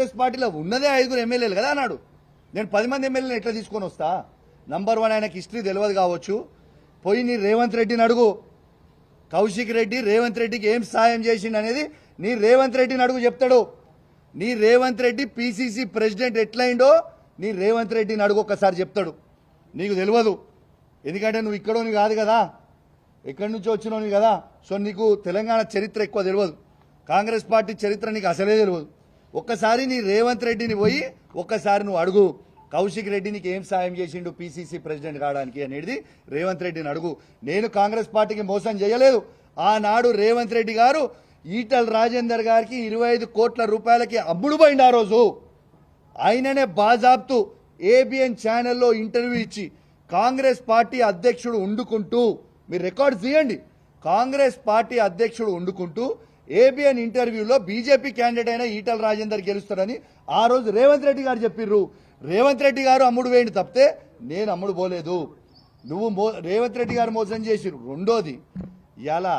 కాంగ్రెస్ పార్టీలో ఉన్నదే ఐదుగురు ఎమ్మెల్యేలు కదా అన్నాడు. నేను పది మంది ఎమ్మెల్యేలు ఎట్లా తీసుకొని వస్తా? నంబర్ వన్ ఆయనకి హిస్టరీ తెలియదు కావచ్చు. పోయి నీ రేవంత్ రెడ్డిని అడుగు. కౌశిక్ రెడ్డి రేవంత్ రెడ్డికి ఏం సాయం చేసిండు అనేది నీ రేవంత్ రెడ్డిని అడుగు చెప్తాడు. నీ రేవంత్ రెడ్డి పిసిసి ప్రెసిడెంట్ ఎట్లయిండో నీ రేవంత్ రెడ్డిని అడుగు ఒక్కసారి చెప్తాడు. నీకు తెలియదు. ఎందుకంటే నువ్వు ఇక్కడోని కాదు కదా. ఎక్కడి నుంచి వచ్చినోని కదా. సో నీకు తెలంగాణ చరిత్ర ఎక్కువ తెలియదు. కాంగ్రెస్ పార్టీ చరిత్ర నీకు అసలే తెలియదు. ఒక్కసారి నీ రేవంత్ రెడ్డిని పోయి ఒక్కసారి నువ్వు అడుగు. కౌశిక్ రెడ్డి నీకు ఏం సాయం చేసిండు పీసీసీ ప్రెసిడెంట్ కావడానికి అనేది రేవంత్ రెడ్డిని అడుగు. నేను కాంగ్రెస్ పార్టీకి మోసం చేయలేదు. ఆనాడు రేవంత్ రెడ్డి గారు ఈటల్ రాజేందర్ గారికి ఇరవై ఐదు కోట్ల రూపాయలకి అమ్ముడు ఆ రోజు. ఆయననే బాజాబ్తు ఏబిఎన్ ఛానల్లో ఇంటర్వ్యూ ఇచ్చి కాంగ్రెస్ పార్టీ అధ్యక్షుడు వండుకుంటూ మీరు రికార్డ్ తీయండి. కాంగ్రెస్ పార్టీ అధ్యక్షుడు వండుకుంటూ ఏబిఎన్ ఇంటర్వ్యూలో బీజేపీ క్యాండిడేట్ అయిన ఈటల రాజేందర్ గెలుస్తాడని ఆ రోజు రేవంత్ రెడ్డి గారు చెప్పిర్రు. రేవంత్ రెడ్డి గారు అమ్ముడు వేయండి తప్పితే నేను అమ్ముడు పోలేదు. నువ్వు మో రేవంత్ రెడ్డి గారు మోసం చేసిరు రెండోది ఇలా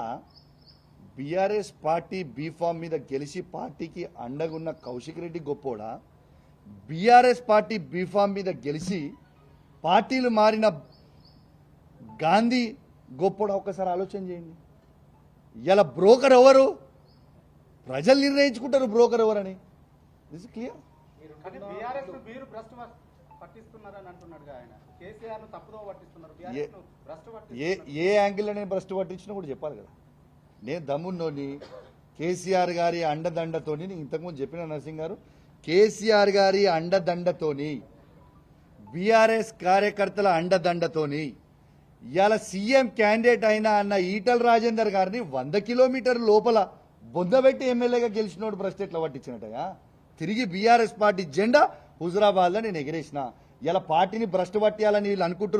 బీఆర్ఎస్ పార్టీ బీఫామ్ మీద గెలిచి పార్టీకి అండగున్న కౌశిక్ రెడ్డి గొప్పోడా? బీఆర్ఎస్ పార్టీ బీఫామ్ మీద గెలిచి పార్టీలు మారిన గాంధీ గొప్పోడా? ఒక్కసారి ఆలోచన చేయండి. ఇలా బ్రోకర్ ఎవరు? ప్రజలు నిర్ణయించుకుంటారు బ్రోకర్ ఎవరని. దిస్ క్లియర్ ఏ యాంగిల్లో నేను భ్రష్టు పట్టించినా కూడా చెప్పాలి కదా. నేను దమ్మున్నోని కేసీఆర్ గారి అండదండతోని నేను ఇంతకుముందు చెప్పిన నరసింగ్ గారు కేసీఆర్ గారి అండదండతోని బీఆర్ఎస్ కార్యకర్తల అండదండతోని ఇవాళ సీఎం క్యాండిడేట్ అయినా అన్న ఈటల రాజేందర్ గారిని వంద కిలోమీటర్ లోపల బొందబెట్టి ఎమ్మెల్యేగా గెలిచినోడు ప్రశ్న ఎట్లా పట్టించినట్టుగా తిరిగి బీఆర్ఎస్ పార్టీ జెండా హుజురాబాద్లో నేను ఎగిరేసిన. ఇలా పార్టీని భ్రష్టు పట్టాలని వీళ్ళు అనుకుంటున్నారు.